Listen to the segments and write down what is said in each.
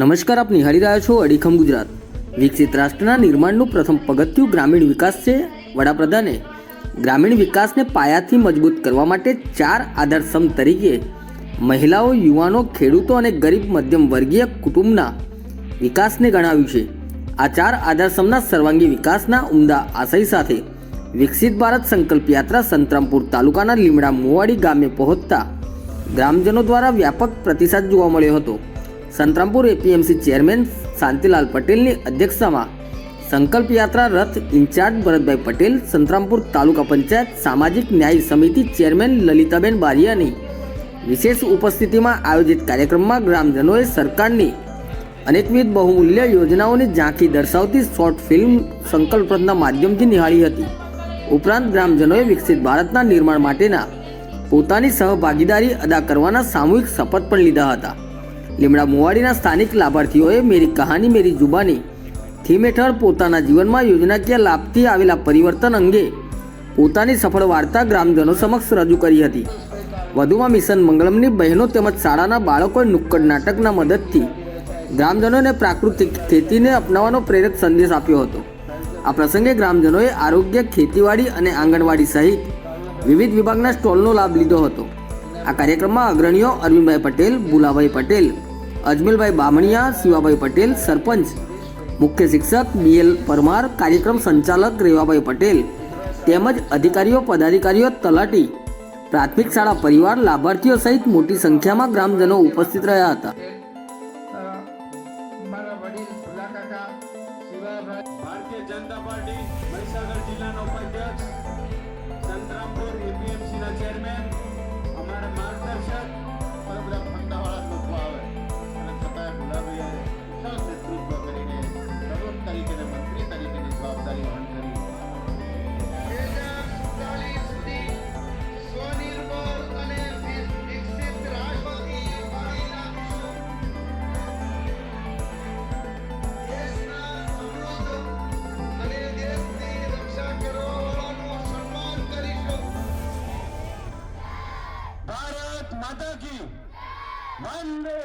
નમસ્કાર, આપ નિહાળી રહ્યા છો અડીખમ ગુજરાત. વિકસિત રાષ્ટ્રના નિર્માણનું પ્રથમ પગથિયું ગ્રામીણ વિકાસ છે વડાપ્રધાને. ગ્રામીણ વિકાસને પાયાથી મજબૂત કરવા માટે ચાર આધારસ્તંભ તરીકે મહિલાઓ, યુવાનો, ખેડૂતો અને ગરીબ મધ્યમ વર્ગીય કુટુંબના વિકાસને ગણાવ્યું છે. આ ચાર આધારસ્તંભના સર્વાંગી વિકાસના ઉમદા આશય સાથે વિકસિત ભારત સંકલ્પ યાત્રા સંતરામપુર તાલુકાના લીમડા મોવાડી ગામે પહોંચતા ગ્રામજનો દ્વારા વ્યાપક પ્રતિસાદ જોવા મળ્યો હતો. સંતરામપુર એપીએમસી ચેરમેન શાંતિલાલ પટેલની અધ્યક્ષતામાં સંકલ્પ યાત્રા રથ ઇન્ચાર્જ ભરતભાઈ પટેલ, સંતરામપુર તાલુકા પંચાયત સામાજિક ન્યાય સમિતિ ચેરમેન લલિતાબેન બારિયાની વિશેષ ઉપસ્થિતિમાં આયોજિત કાર્યક્રમમાં ગ્રામજનોએ સરકારની અનેકવિધ બહુમૂલ્ય યોજનાઓની ઝાંખી દર્શાવતી શોર્ટ ફિલ્મ સંકલ્પ રથના માધ્યમથી નિહાળી હતી. ઉપરાંત ગ્રામજનોએ વિકસિત ભારતના નિર્માણ માટેના પોતાની સહભાગીદારી અદા કરવાના સામૂહિક શપથ પણ લીધા હતા. લીમડા મોવાડીના સ્થાનિક લાભાર્થીઓએ મેરી કહાની, મેરી જુબાની થીમ હેઠળ પોતાના જીવનમાં યોજનાકીય લાભથી આવેલા પરિવર્તન અંગે પોતાની સફળ વાર્તા ગ્રામજનો સમક્ષ રજૂ કરી હતી. વધુમાં મિશન મંગળમની બહેનો તેમજ શાળાના બાળકોએ નુક્કડ નાટકના મદદથી ગ્રામજનોને પ્રાકૃતિક ખેતીને અપનાવવાનો પ્રેરક સંદેશ આપ્યો હતો. આ પ્રસંગે ગ્રામજનોએ આરોગ્ય, ખેતીવાડી અને આંગણવાડી સહિત વિવિધ વિભાગના સ્ટોલનો લાભ લીધો હતો. આ કાર્યક્રમમાં અગ્રણીઓ અરવિંદભાઈ પટેલ, ભુલાભાઈ પટેલ અજમેલભાઈ બામણિયા શિવાભાઈ પટેલ સરપંચ મુખ્ય શિક્ષક બીએલ પરમાર કાર્યક્રમ સંચાલક રેવાભાઈ પટેલ તેમજ અધિકારીઓ પદાધિકારીઓ તલાટી પ્રાથમિક શાળા પરિવાર લાભાર્થીઓ સહિત મોટી સંખ્યામાં ગ્રામજનો ઉપસ્થિત રહ્યા હતા. મારા વડીલ ભુલા કાકા શિવાભાઈ ભારતીય જનતા પાર્ટી મહીસાગર જિલ્લાના માતા કી વંદે.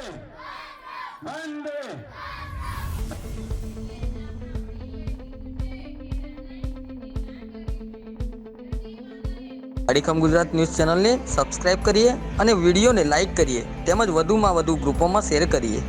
વંદે. અડીખમ ગુજરાત ન્યૂઝ ચેનલને સબસ્ક્રાઇબ કરીએ અને વિડીયોને લાઇક કરીએ. તેમજ વધુમાં વધુ ગ્રુપોમાં શેર કરીએ.